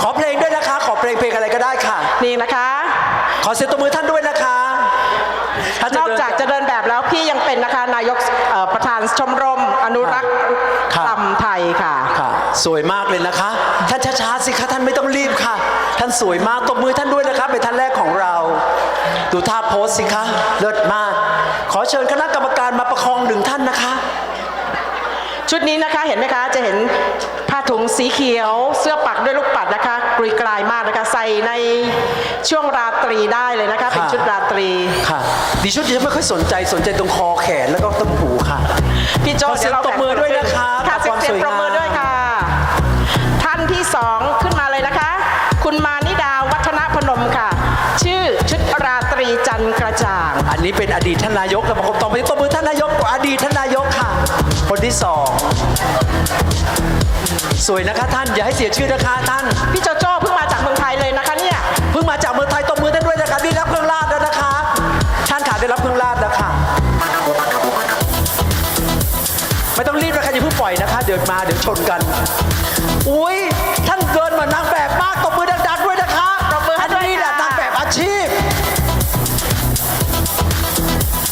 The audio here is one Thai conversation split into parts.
ขอเพลงด้วยนะคะ ขอเพลงเพลงอะไรก็ได้ค่ะ นี่นะคะ ขอเสียงตบมือท่านด้วยนะคะท่นอกจากจะเดินแบบแล้วพี่ยังเป็นนะคะนายกเอ่อประธานชมรมอนุรักษ์ครับลำไทยค่ะ ค่ะสวยมากเลยนะคะ ท่านช้าๆสิคะท่านไม่ต้องรีบค่ะ ท่านสวยมากตบมือท่านด้วยนะคะเป็นท่านแรกของเรา ดูท่าโพสสิคะเลิศมาก ขอเชิญคณะกรรมการมาประคองหนึ่งท่านนะคะ ชุดนี้นะคะเห็นไหมคะจะเห็น ผ้าถุงสีเขียวเสื้อปักด้วยลูกปัดนะคะกรุยกลายมากนะคะใส่ในช่วงราตรีได้เลยนะคะเป็นชุดราตรี ค่ะดิชุดดิฉันไม่ค่อยสนใจสนใจตรงคอแขนแล้วก็ต้นหูค่ะ พี่โจขอเสียงดี๋ราตบมือด้วยนะคะค่ะขอบเสียงความสวยงามเสียงปรบมือด้วยค่ะ ท่านที่สองขึ้นมาเลยนะคะ คุณมานิดาวัฒนพนมค่ะ ชื่อชุดราตรีจันทร์กระจ่าง อันนี้เป็นอดีตท่านนายกแล้วมาคบต่อไปตบมือท่านนายกอดีตท่านนายกค่ะ คนที่สอง สวยนะคะท่านอย่าให้เสียชื่อนะคะท่าน พี่โจโจ้เพิ่งมาจากเมืองไทยเลยนะคะเนี่ย เพิ่งมาจากเมืองไทยตบมือท่านด้วยนะคะได้รับเครื่องราชแล้วนะคะ ท่านขาได้รับเครื่องราชแล้วค่ะ ไม่ต้องรีบนะคะอย่าเพิ่งปล่อยนะคะ เดี๋ยวมาเดี๋ยวชนกัน อุ้ยท่านเกินเหมือนนางแบบมากตบมือดังๆด้วยนะคะปรบมือให้อันด้วยนี้แหละค่ะนางแบบอาชีพ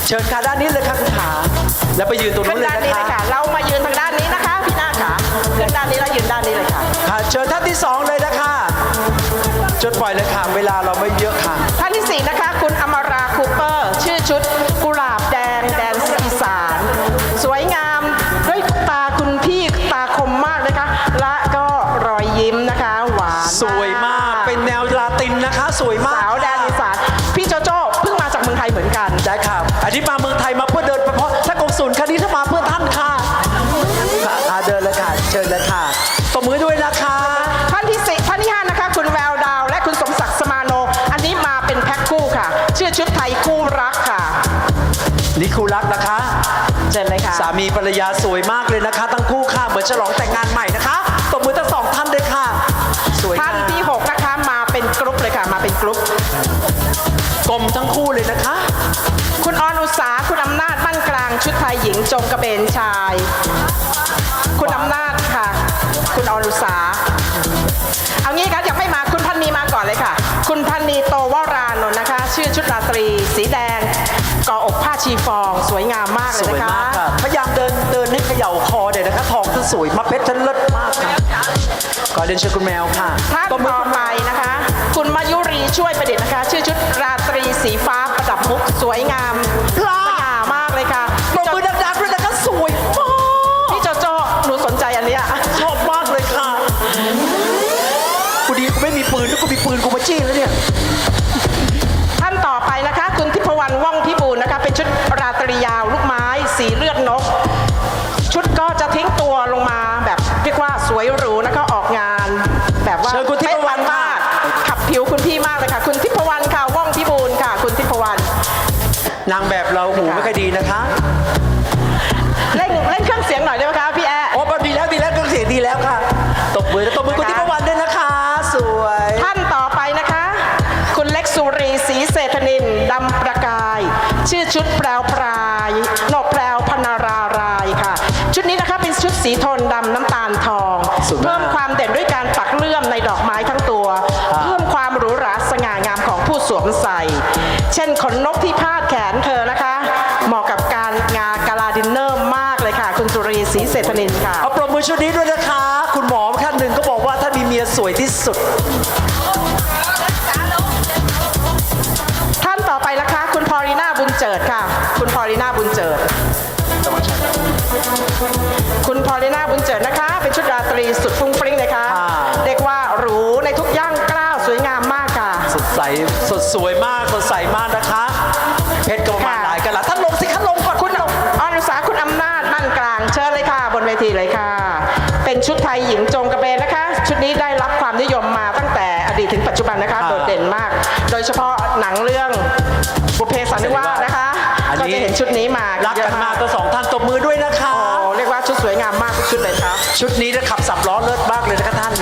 เชิญค่ะด้านนี้เลยค่ะคุณขาแล้วไปยืนตรงขึ้นู้นนเลยด้านนะนี้เลยคะ ค่ะเชิญท่านที่สองเลยนะคะจดปล่อยเลยค่ะเวลาเราไม่เยอะค่ะ มีภรรยาสวยมากเลยนะคะ ทั้งคู่ค่ะเหมือนฉลองแต่งงานใหม่นะคะตบมือทั้งสองท่านเลยค่ะ สวยท่านงามที่หกนะคะมาเป็นกรุ๊ปเลยค่ะ มาเป็นกรุ๊ปกลมทั้งคู่เลยนะคะ คุณออนอุสาคุณอำนาจบ้านกลางชุดไทยหญิงจงกระเบนชาย คุณอำนาจค่ะ คุณออนอุสาเอางี้ครับอยากให้มาคุณพันนีมาก่อนเลยค่ะ คุณพันนีโตวรานนท์นะคะ ชื่อชุดราตรี สีแดงก่ออกผ้าชีฟอง สวยงามมากเลสยวยนะคะ วยมากเพชรท่านเลิศมากค่ะก่อนเรียนเชิญคุณแมวค่ะท่านตบมือต่อคุณไปนะคะ คุณมายุรีช่วยประดิษฐ์นะคะ ชื่อชุดราตรีสีฟ้าประดับมุกสวยงามสง่ามากเลยค่ะปรบมือดังๆด้วยนะคะสวยมากพี่โจโจ้หนูสนใจอันเนี้ยชอบมากเลยค่ะกูดีกูไม่มีปืนแล้วกูมีปืนกูมาจี้แล้วำน้ำตาลทองสวยมาก เพิ่มความเด่นด้วยการปักเลื่อมในดอกไม้ทั้งตัวอ่าเพิ่มความหรูหราสง่างามของผู้สวมใส่ เช่นขนนกที่พาดแขนเธอนะคะ เหมาะกับการงากาลาดินเนอร์มากเลยค่ะ คุณสุรีศรีเศรษฐนินค่ะ เอาปรบมือชุดนี้ด้วยนะคะ คุณหมอท่านหนึ่งก็บอกว่าท่านมีเมียสวยที่สุด นเวทีเลยค่ะ เป็นชุดไทยหญิงจงกระเบนนะคะ ชุดนี้ได้รับความนิยมมาตั้งแต่อดีตถึงปัจจุบันนะคะ โดดเด่นมาก โดยเฉพาะหนังเรื่องบุพเพสันนิวาสนะคะ อันก็นี้ จะเห็นชุดนี้มารักเยกัอะนมากทั้งสองท่านตบมือด้วยนะคะ โอ้เรียกว่าชุดสวยงามมากทุกชุดเลยครับ ชุดนี้จะขับสับล้อเลิศมากเลยนะคะท่าน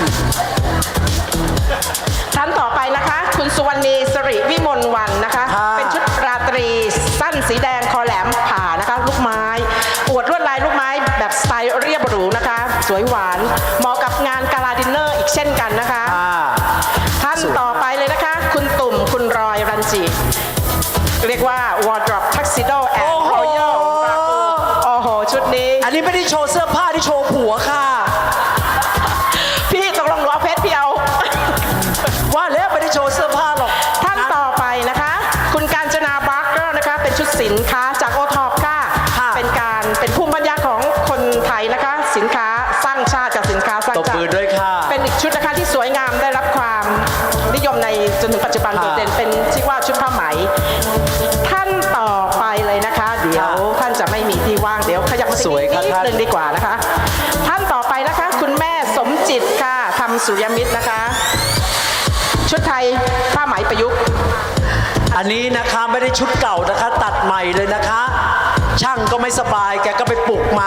ว์เสื้อผ้าที่โชว์ผัวค่ะ พี่ตกลงหนูเอเพชรพี่เอาว่าแล้วไม่ได้โชว์เสื้อผ้าหรอก ท่านต่อไปนะคะ คุณการจนาบักเกอร์นะคะ เป็นชุดสินค้าจากโ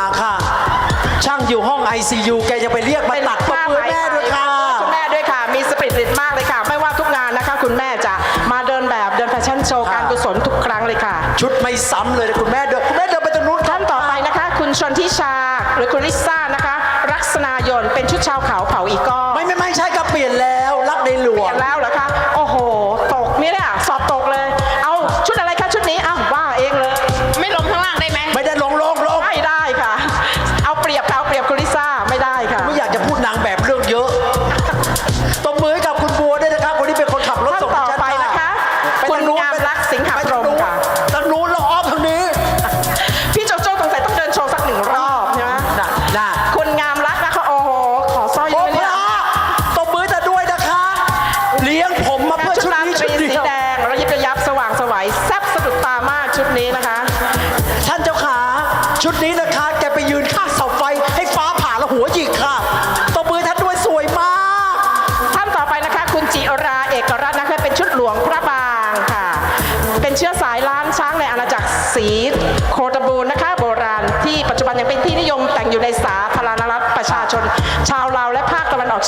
าค่ะ ช่างอยู่ห้อง ICU แกยังไปเรียกมาตัดปะเแม่ด้วยค่ะ คุณแม่ด้วยค่ะ มีสปิริตมากเลยค่ะ ไม่ว่าทุกงานนะคะ คุณแม่จะมาเดินแบบเดินแฟชั่นโชว์การกุศลทุกครั้งเลยค่ะ ชุดไม่ซ้ำเลยคุณแม่เดินคุณแม่เดินไปตรงนู้นท่านต่อไปนะคะ คุณชนทิชาหรือคุณลิซ่านะคะ รักษณายนต์เป็นชุดชาวเขาเผาอีกอ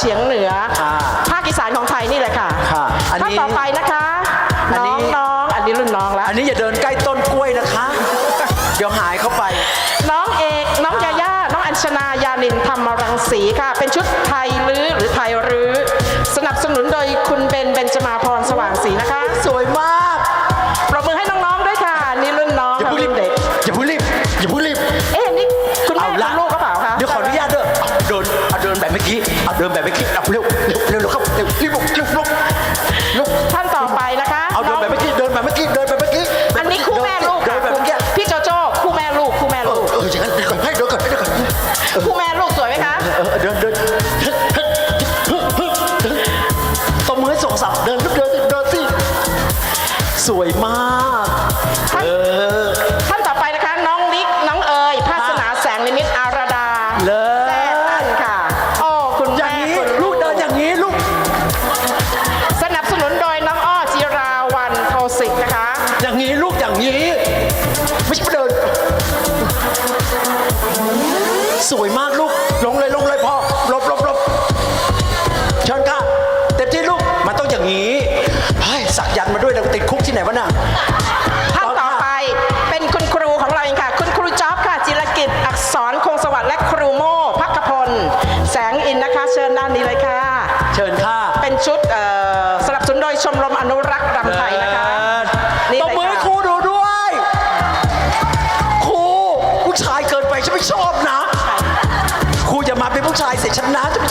ฉียงเหนือภาคอีสานของไทยนี่แหละค่ะถ้าต่อไปนะคะน้องน้องอันนี้รุ่นน้องแล้ว อันนี้อย่าเดินใกล้ต้นกล้วยนะคะ เดี๋ยวหายเข้าไป น้องเอก น้องยาย่า น้องอัญชนายานินธรรมรังสีค่ะ เป็นชุดไทยลื้อหรือ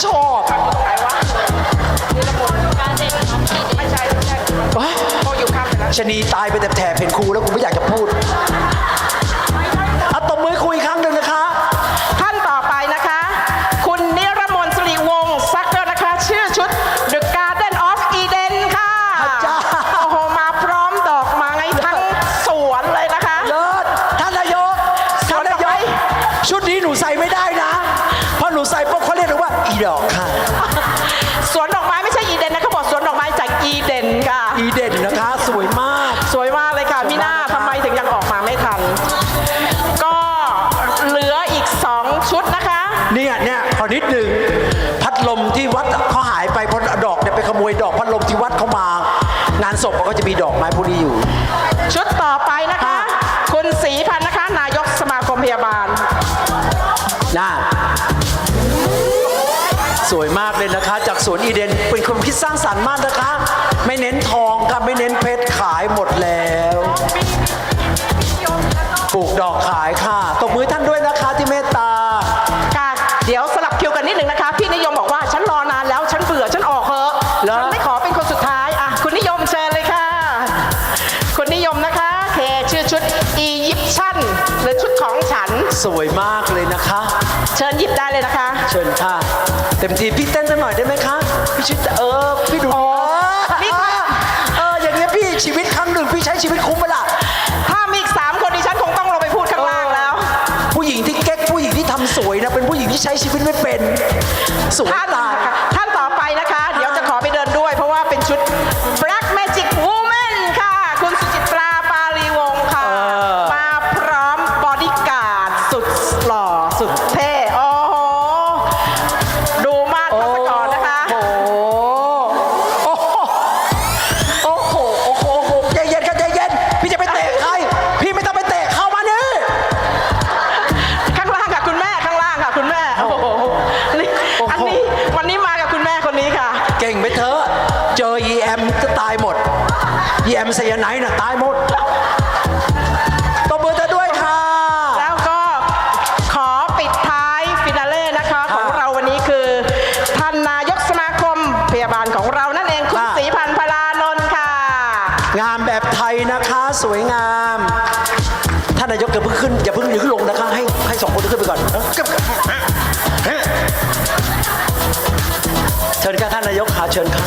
ชอบชนีตายไปแต่แถบเห็นครูแล้วกูไม่อยากจะพูด ข้ามางานศพมันก็จะมีดอกไม้พวกนี้อยู่ ชุดต่อไปนะคะ คุณศรีพันธ์นะคะ นายกสมาคมพยาบาล น่า สวยมากเลยนะคะ จากสวนอีเดน เป็นคนพิดสร้างสรรค์มากนะคะ ชื่อชุดอียิปชั่นหรือชุดของฉัน สวยมากเลยนะคะ เชิญหยิบได้เลยนะคะ เชิญค่ะ เต็มทีพี่เต้นสักหน่อยได้ไหมคะพี่ชิดเออพี่ดูนี่เออเอออย่างเงี้ยพี่ชีวิตครั้งหนึ่งพี่ใช้ชีวิตคุ้มไหมล่ะถ้ามีอีกสามคนดิฉันคงต้องลงไปพูดข้างล่างแล้ว ผู้หญิงที่เก๊กผู้หญิงที่ทำสวยนะเป็นผู้หญิงที่ใช้ชีวิตไม่เป็นสวยท่านตายท่าน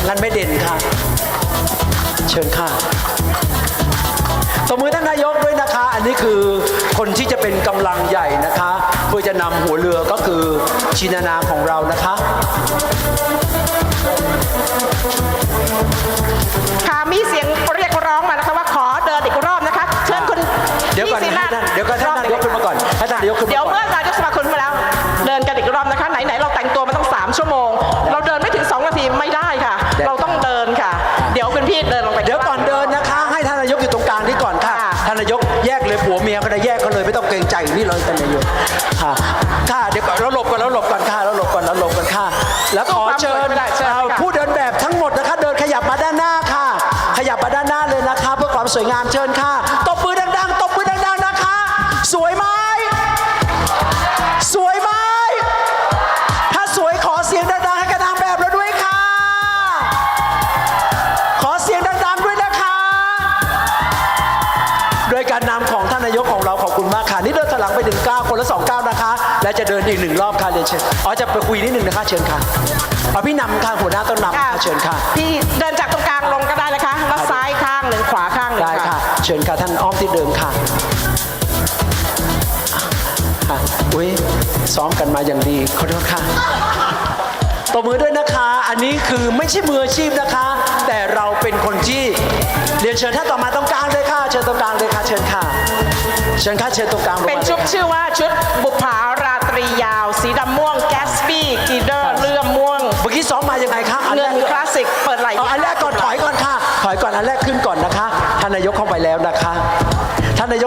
งั้นไม่เด่นค่ะ เชิญค่ะตบมือท่านนายกด้วยนะคะ อันนี้คือคนที่จะเป็นกำลังใหญ่นะคะ เพื่อจะนำหัวเรือก็คือชินานาของเรานะคะค่ะมีเสียงเรียกร้องมานะคะว่าขอเดินอีกรอบนะคะ เชิญคุณเดี๋ยวก่อนพี่ศิให้ลาท่านเดี๋ยวก่อนท่านนายกขึ้นมาก่อนให้ท่านนายกขึ้นมาเดี๋ยวก่อน นหน้าเลยนะคะเพื่อความสวยงามเชิญค่ะ ตบมือดังๆ ตบมือดังๆนะคะ สวยไหมสวยไหมถ้าสวยขอเสียงดังๆให้กับนางแบบเราด้วยค่ะ ขอเสียงดังๆด้วยนะคะโดยการนำของท่านนายกของเราขอบคุณมากค่ะ นี่เดินถอยหลังไปถึง9คนละ2ก้าวนะคะ และจะเดินอีกหนึ่งรอบค่ะเรียนเชิญอ๋อจะไปคุยนิดหนึ่งนะคะ เชิญค่ะเอาพี่นำค่ะหัวหน้าต้นนำค่ะเชิญค่ะ พี่เดินจากตรงกลางลงก็ได้นะคะ เชิญค่ะท่านอ้อมที่เดิมค่ะค่ะอุ้ยซ้อมกันมาอย่างดีขอโทษค่ะตบมือด้วยนะคะ อันนี้คือไม่ใช่มืออาชีพนะคะ แต่เราเป็นคนที่เรียนเชิญท่านต่อมาตรงกลางเลยค่ะ เชิญตรงกลางเลยค่ะ เชิญค่ะ เชิญค่ะ เชิญตรงกลางเป็นชุดชื่อว่าชุดบุปผาราตรียาว สีดำม่วงแกสปี้กีเดอร์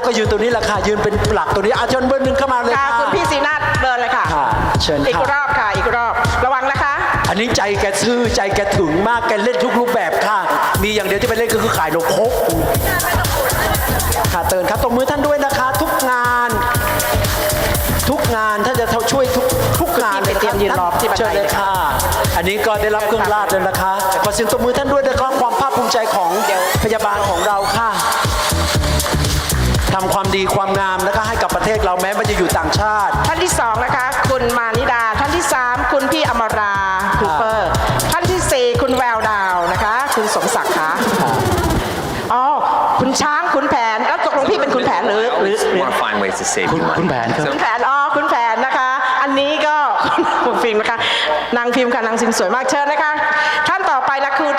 กก็ยืนตัวนี้แหละค่ะยืนเป็นหลักตัวนี้อาเชิญเบอร์หนึ่งเข้ามาเลยค่ะค่ะคุณพี่สีนาฏเดินเลยค่ะ ค่ะเชิญค่ะอีกรอบค่ะ อีกรอบระวังนะคะ อันนี้ใจแกซื่อใจแกถึงมากแกเล่นทุกรูปแบบค่ะ มีอย่างเดียวที่ไปเล่นก็คือขายนมครกค่ะเตือนครับตบมือท่านด้วยนะคะ ทุกงาน ทุกงานท่านจะช่วยทุกทุกงานเลยเตรียมยืนรอที่บันได เชิญเลยค่ะ อันนี้ก็ได้รับเครื่องราชเลยนะคะขอเสียงตบมือท่านด้วยนะครั มพ์ค่ะนสวยมากเชิญนะคะ ท่านต่อไปนะคือ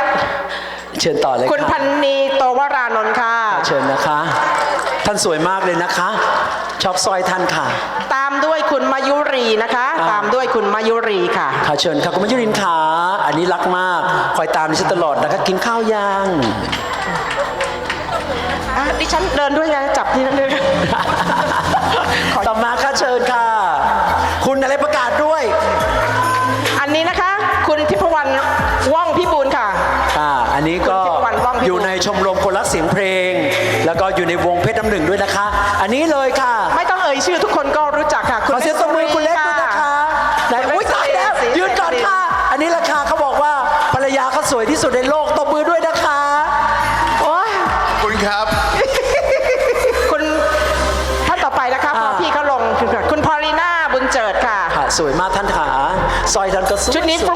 เชิญต่อเลยคุณพันนีโตวรานนท์ค่ะ เชิญนะคะ ท่านสวยมากเลยนะคะ ชอบสร้อยท่านค่ะ ตามด้วยคุณมายุรีนะคะ ตามด้วยคุณมายุรีค่ะ ค่ะเชิญค่ะคุณมัจยุรินขาอันนี้รักมากคอยตามดิฉันตลอดนะคะกินข้าวยังอะดิฉันเดินด้วยไงจับที่นั่นด้วยต่อมาค่ะเชิญค่ะ ในวงเพชรน้ำหนึ่งด้วยนะคะ อันนี้เลยค่ะไม่ต้องเอ่ยชื่อทุกคนก็รู้จักค่ะขอเสียงตบมือคุณเล็กด้วยนะคะไหนอุ้ยตายแล้วยืนก่อนค่ะ อันนี้ราคาเขาบอกว่าภรรยาเขาสวยที่สุดในโลกตบมือด้วยนะคะโอ้ยคุณครับ คุณท่านต่อไปนะคะพอพี่เขาลงคุณพอลีน่าบุญเจิดค่ะสวยมากท่านขาซอยท่านก็สวยชุดนี้ฟรุ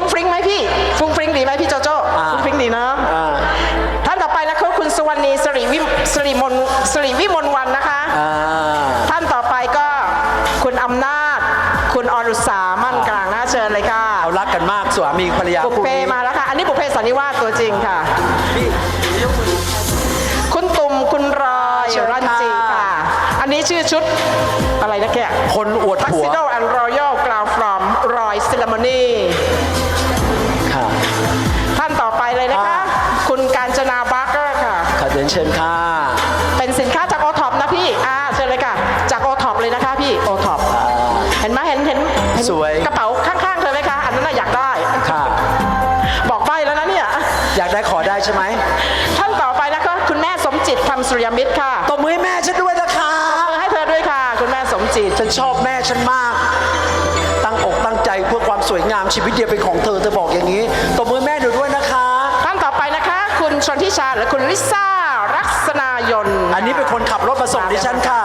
อยากได้ขอได้ใช่ไหมท่านต่อไปนะคะ คุณแม่สมจิตทำสุริยมิตรค่ะตบมือให้แม่ฉันด้วยนะคะให้เธอด้วยค่ะ คุณแม่สมจิต ฉันชอบแม่ฉันมาก ตั้งอกตั้งใจเพื่อความสวยงามชีวิตเดียวเป็นของเธอเธอบอกอย่างนี้ตบมือแม่หนูด้วยนะคะ ท่านต่อไปนะคะ คุณชนทิชาและคุณลิซ่ารักษณายนอันนี้เป็นคนขับรถมาส่งดิฉันค่ะ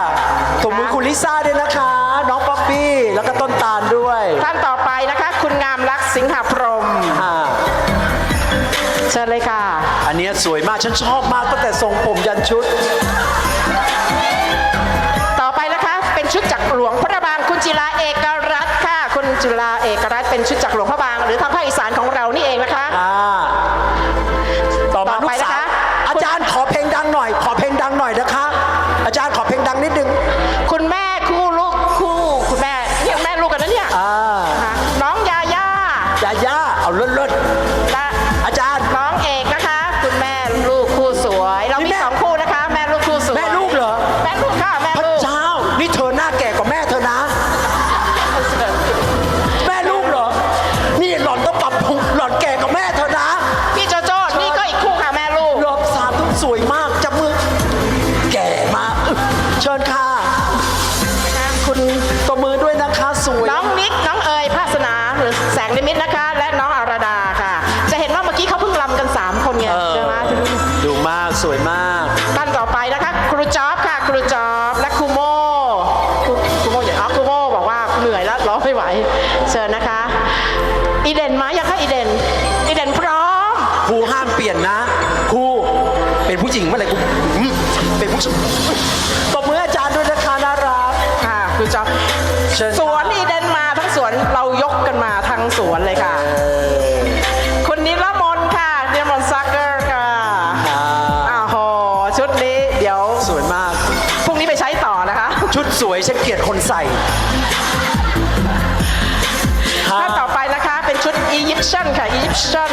ตบมือคุณลิซ่าด้วยนะคะ น้องป๊อปปี้แล้วก็ต้นตาลด้วย ท่านต่อไปนะคะ คุณงามรักสิงหาพรหม อ่า เชิญเลยค่ะ อันเนี้ยสวยมากฉันชอบมากตั้งแต่ทรงผมยันชุด ต่อไปนะคะเป็นชุดจากหลวงพระบางคุณจิราเอกรัตค่ะ คุณจิราเอกรัตเป็นชุดจากหลวงพระบาง หรือทางภาคอีสานของเรานี่เองนะคะ ปชันค่ะอียิปชัน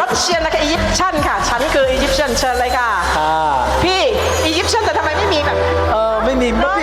รัสเซียนะคะอียิปชันค่ะ ฉันคืออียิปชันเชิญเลยค่ะพี่อียิปชันแต่ทำไมไม่มีแบบ เออไม่มีไม่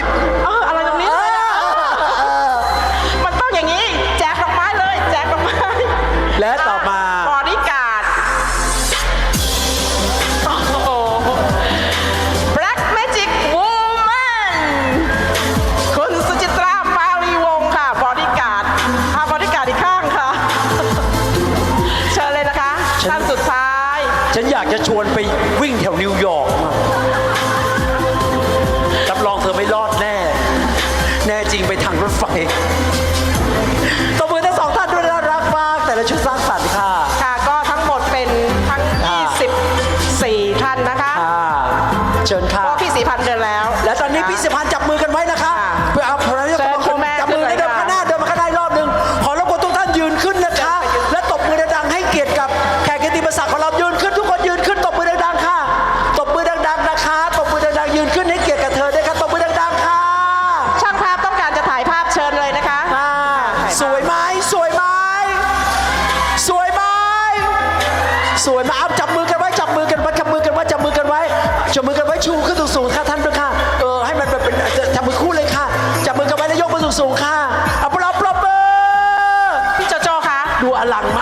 啊！狼。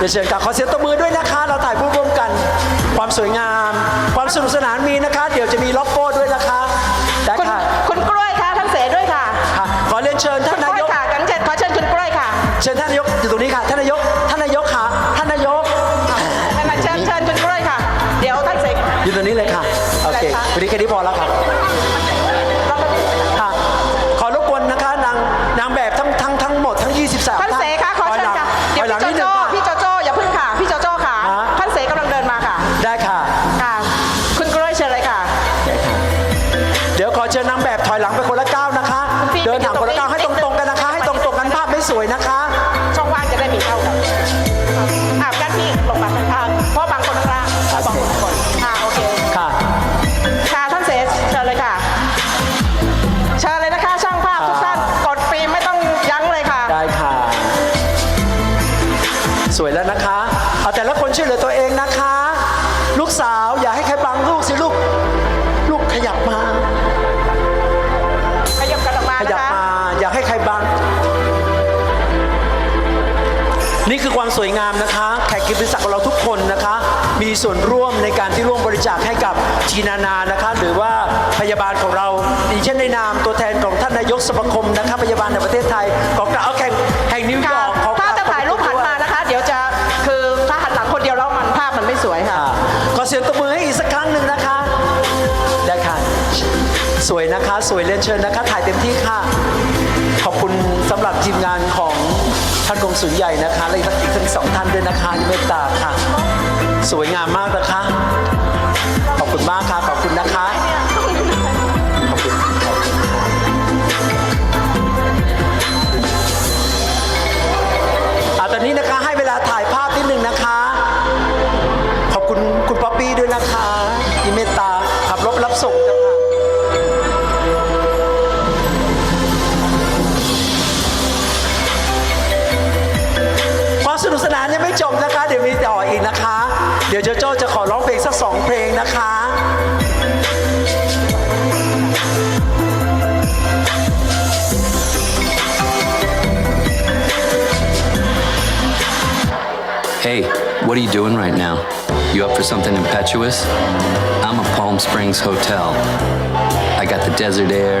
เดี๋ยวเชิญกับขอเสียงตบมือด้วยนะคะ เราถ่ายรูปร่วมกัน ความสวยงาม กสมาคมนะครับพยาบาลในประเทศไทย ของเราเอาแข่งห่งนิวยอร์กถ้าจะถ่ายรูปหันมานะคะ เดี๋ยวจะคือถ้าหันหลังคนเดียวแล้วมันภาพมันไม่สวยค่ะ ขอเสียงตบมือให้อีกสักครั้งหนึ่งนะคะ ได้ค่ะ สวยนะคะ สวยเรียนเชิญนะคะ ถ่ายเต็มที่ค่ะ ขอบคุณสำหรับทีมงานของท่านกงสุลใหญ่นะคะและอีกทั้งสองท่านด้วยนะคะเมตตาค่ะ สวยงามมากนะคะ ขอบคุณมากค่ะ ขอบคุณนะคะ ไม่จบนะคะ เดี๋ยวมีต่ออีกนะคะ เดี๋ยวโจโจ้จะขอร้องเพลงสักสองเพลงนะคะเฮ้ hey. What are you doing right now? You up for something impetuous? I'm a Palm Springs hotel. I got the desert air,